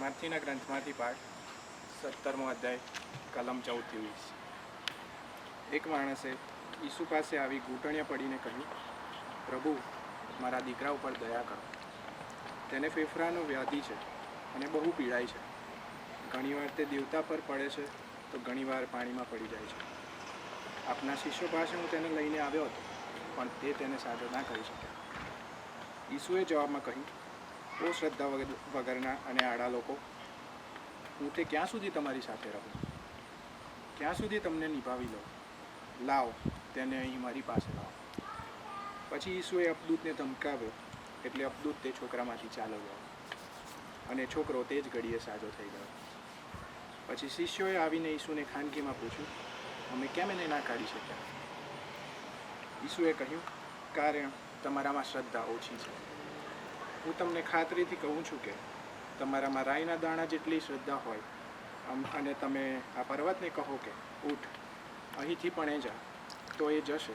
પાઠ સત્તરમો અધ્યાય, કલમ ચૌદથી વીસ. એક માણસે ઈસુ પાસે આવી ઘૂંટણિયા પડીને કહ્યું, પ્રભુ, મારા દીકરા ઉપર દયા કરો. તેને ફેફડાનો વ્યાધિ છે અને બહુ પીડાય છે. ઘણીવાર તે દેવતા પર પડે છે તો ઘણીવાર પાણીમાં પડી જાય છે. આપના શિષ્યો પાસે હું તેને લઈને આવ્યો હતો, પણ તે તેને સાજો ના કરી શક્યા. ઈસુએ જવાબમાં કહ્યું ઓ શ્રદ્ધા વગર વગરના અને આડા લોકો. હું તે ક્યાં સુધી તમારી સાથે રહું? ક્યાં સુધી તમને નિભાવી લઉં? લાવ, તેને અહીં મારી પાસે લાવો. પછી ઈસુએ અપદૂતને ધમકાવ્યો, એટલે અપદૂત તે છોકરામાંથી ચાલ્યો ગયો. અને છોકરો તે જ ઘડીએ સાજો થઈ ગયો. પછી શિષ્યોએ આવીને ઈસુને ખાનગીમાં પૂછ્યું, અમે કેમ એને ના કાઢી શક્યા? ઈસુએ કહ્યું, કારણ તમારામાં શ્રદ્ધા ઓછી છે. હું તમને ખાતરીથી કહું છું કે તમારામાં રાઈના દાણા જેટલી શ્રદ્ધા હોય અને તમે આ પર્વતને કહો કે ઉઠ અહીંથી પણ એ જા તો એ જશે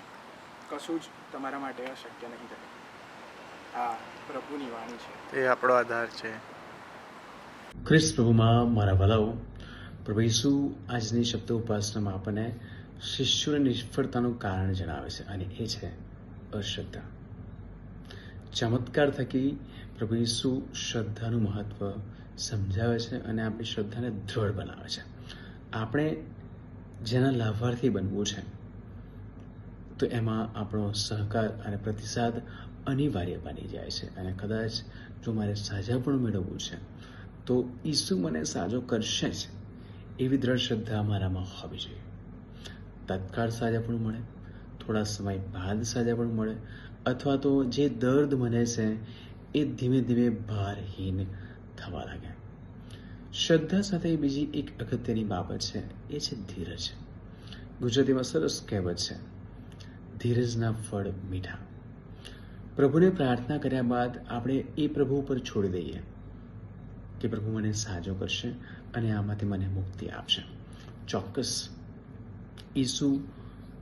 કશું જ તમારા માટે અશક્ય નહીં રહે આ પ્રભુની વાણી છે. એ આપણો આધાર છે. ખ્રિસ્ત પ્રભુમાં મારા ભલાઓ પ્રભુ ઈસુ આજની શબ્દ ઉપાસનામાં આપણને શિષ્યોની નિષ્ફળતાનું કારણ જણાવે છે અને એ છે અશ્રદ્ધા. ચમત્કાર થકી પ્રભુ ઈસુ શ્રદ્ધાનું મહત્વ સમજાવે છે અને આપણી શ્રદ્ધાને દ્રઢ બનાવે છે. આપણે જેના લાભાર્થી બનવું છે, તો એમાં આપણો સહકાર અને પ્રતિસાદ અનિવાર્ય બની જાય છે અને કદાચ જો મારે સાજા પણ મેળવવું છે, તો ઈસુ મને સાજો કરશે જ. એવી દ્રઢ શ્રદ્ધા મારામાં હોવી જોઈએ. તત્કાળ સાજા પણ મળે થોડા સમય બાદ પણ મળે, અથવા તો જે દર્દ મને છે એ ધીમે ધીમે ભારહીન થવા લાગે. શ્રદ્ધા સાથે બીજી એક અગત્યની બાબત છે, એ છે ધીરજ. ગુજરાતીમાં સરસ કહેવત છે, ધીરજના ફળ મીઠા. પ્રભુને પ્રાર્થના કર્યા બાદ આપણે એ પ્રભુ ઉપર છોડી દઈએ કે પ્રભુ મને સાજો કરશે અને આમાંથી મને મુક્તિ આપશે. ચોક્કસ ઈસુ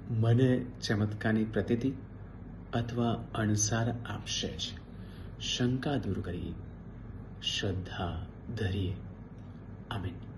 મને ચમત્કારની પ્રતિતિ અથવા અણસાર આપશે જ. શંકા દૂર કરી. શ્રદ્ધા ધરીએ. આમીન.